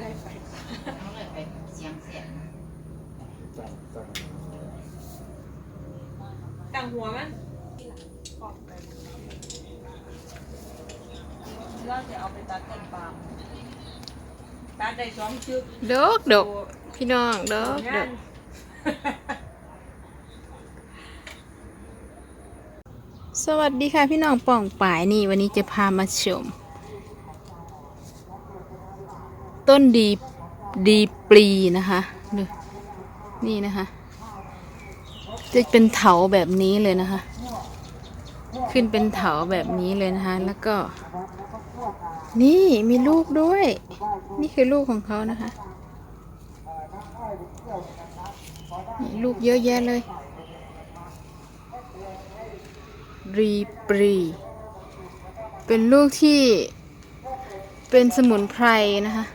เลยไปเขาเลยไปเสียงเสียงจับจับต่างหัวมันออกไปเราจะเอาไปตัดต้นปาล์มตัดได้สองชุดดกดกพี่น้องดกดงากสวัสดีค่ะพี่น้องป่องป่ายนี่วันนี้จะพามาชม ต้นดีดีปลีนะคะดูนี่นะคะ จะเป็นเถาแบบนี้เลยนะคะ ขึ้นเป็นเถาแบบนี้เลยนะคะ แล้วก็ นี่มีลูกด้วย นี่คือลูกของเขานะคะนี่ลูกเยอะแยะเลยรีปรี เป็นลูกที่เป็นสมุนไพรนะคะ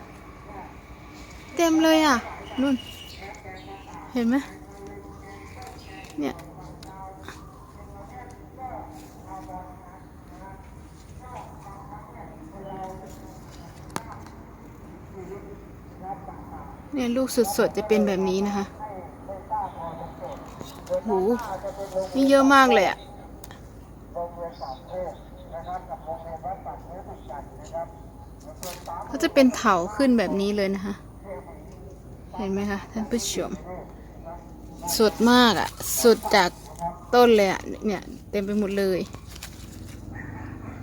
เต็มเลยอะนุ่น เห็นไหมเนี่ยเนี่ยลูกสดๆจะเป็นแบบนี้นะคะโหนี่เยอะมากเลยอะเขาจะเป็นเถาขึ้นแบบนี้เลยนะคะ เห็นไหมคะท่านผู้ชมสดมากอะ่ะสดจากต้นเลยอะ่ะเนี่ยเต็มไปหมดเลย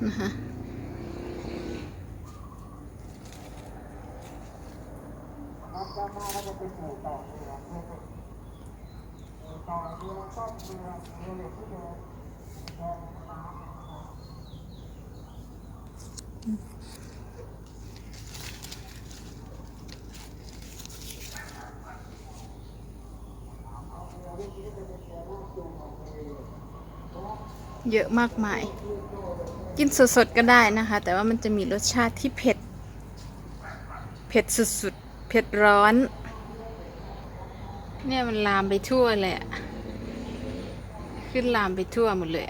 นะคะ เยอะมากมาย กินสดๆก็ได้นะคะ แต่ว่ามันจะมีรสชาติที่เผ็ด เผ็ดสุดๆ เผ็ดร้อน เนี่ยมันลามไปทั่วเลยขึ้นลามไปทั่วหมดเลย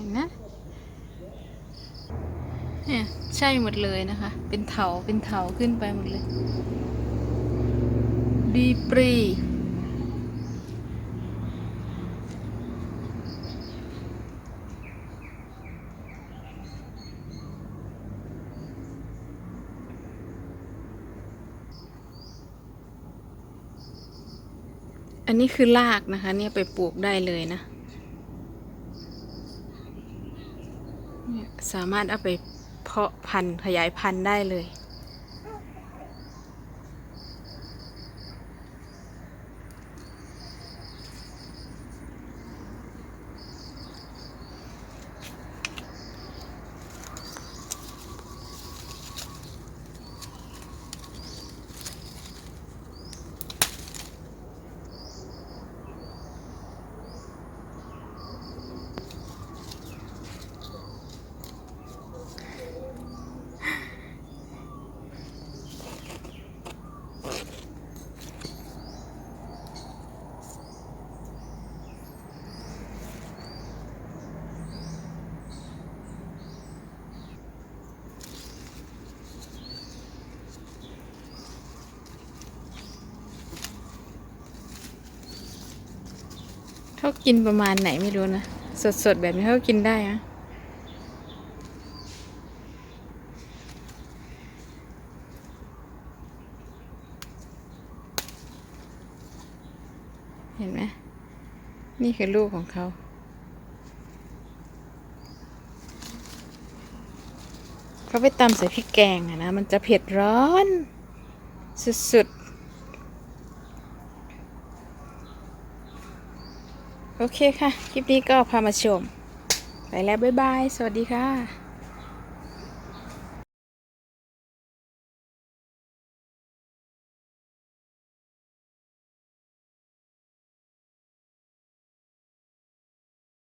ห็นนะเนี่ยใช่หมดเลยนะคะ เป็นเถาเป็นเถาขึ้นไปหมดเลยดีปรีอันนี้คือรากนะคะ เนี่ยไปปลูกได้เลยนะเนี่ย สามารถเอาไปเพาะพันธุ์ขยายพันธุ์ได้เลย เขากินประมาณไหนไม่รู้นะ สดๆ แบบนี้เขากินได้นะเห็นไหมนี่คือลูกของเขาเขาไปตำใส่พริกแกงอะนะ มันจะเผ็ดร้อน สุดๆ โอเคค่ะ คลิปนี้ก็พามาชม ไปแล้ว บ๊ายบาย สวัสดีค่ะ